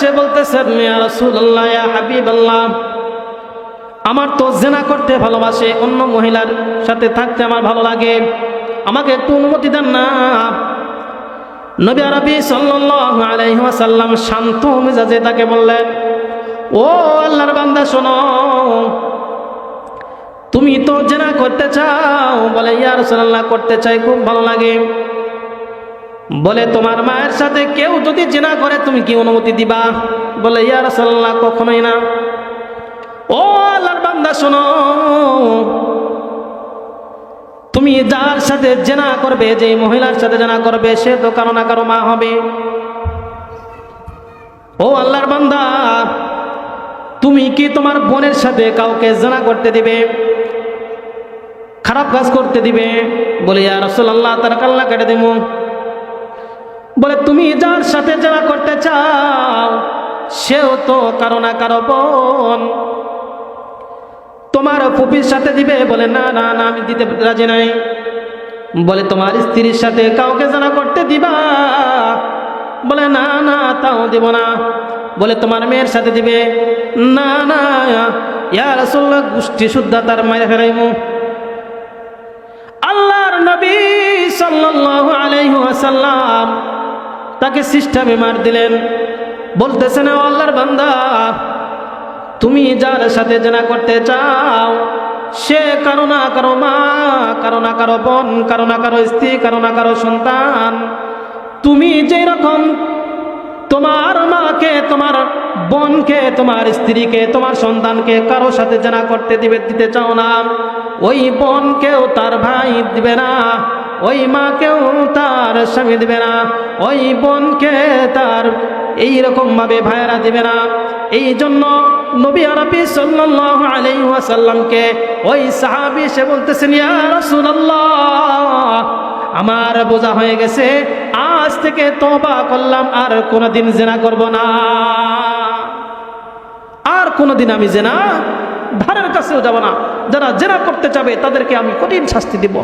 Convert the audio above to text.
সে বলতেছেন আমার তো জেনা করতে ভালোবাসে, অন্য মহিলার সাথে থাকতে আমার ভালো লাগে। আমাকে একটু অনুমতি দেন না। নবী আরবি ওয়াসাল্লাম শান্ত মেজাজে তাকে বললেন, ও আল্লাহর বান্দা, শোনো, তুমি তো জেনা করতে চাও। বলে, ইয়া সাল্লাহ করতে চাই, খুব ভালো লাগে। বলে, তোমার মায়ের সাথে কেউ যদি জেনা করে, তুমি কি অনুমতি দিবা? বলে, ইয়া রাসূলুল্লাহ, কখনোই না। ও আল্লাহর বান্দা, শোনো। তুমি যার সাথে জেনা করবে যে মহিলার সাথে জেনা করবে, সে তো কারও না কারও মা হবে। ও আল্লাহর বান্দা, তুমি কি তোমার বোনের সাথে কাউকে জেনা করতে দিবে? খারাপ কাজ করতে দিবে? বলে, ইয়া রাসূলুল্লাহ, তার কাল্লা কেটে দেবো বলে, তুমি যার সাথে জেনা করতে চাও, সেও তো কারও না কারও বোন। তোমার ফুপির সাথে দিবে? বলে, না না না, আমি দিতে রাজি নাই। বলে, তোমার স্ত্রীর সাথে কাউকে জানা করতে দিবা? বলে, না না, তাও দিব না। বলে, তোমার মেয়ের সাথে দিবে? না না, ইয়া রাসূলুল্লাহ, গোষ্ঠী শুদ্ধা তার মায়ের ফেরাইমু। আল্লাহর নবী সাল্লাল্লাহু আলাইহি ওয়াসাল্লাম তাকে সিস্টেমে মার দিলেন। বলতেছে না আল্লাহর বান্দা, তুমি যার সাথে জেনা করতে চাও, সে কারও না কারও মা, কারও না কারও বোন, কারও না কারও স্ত্রী, কারও না কারও সন্তান। তুমি যেই রকম তোমার মাকে, তোমার বোনকে, তোমার স্ত্রীকে, তোমার সন্তানকে কারও সাথে জানা করতে দিবে, দিতে চাও না, ওই বোনকেও তার ভাই দিবে না। ওই মাকেও তার স্বামী দেবে না, ওই বোনকে তার এই রকম ভাবে ভাইয়েরা দিবে না। এই জন্য নবী আরবি সাল্লাল্লাহু আলাইহি ওয়াসাল্লামকে ওই সাহাবি সে বলতেছেন আমার বোঝা হয়ে গেছে, আজ থেকে তবা করলাম, আর কোনোদিন জেনা করব না। আর কোনোদিন আমি জেনা, ধারের কাছেও যাব না। যারা জেনা করতে চাবে, তাদেরকে আমি কঠিন শাস্তি দিব।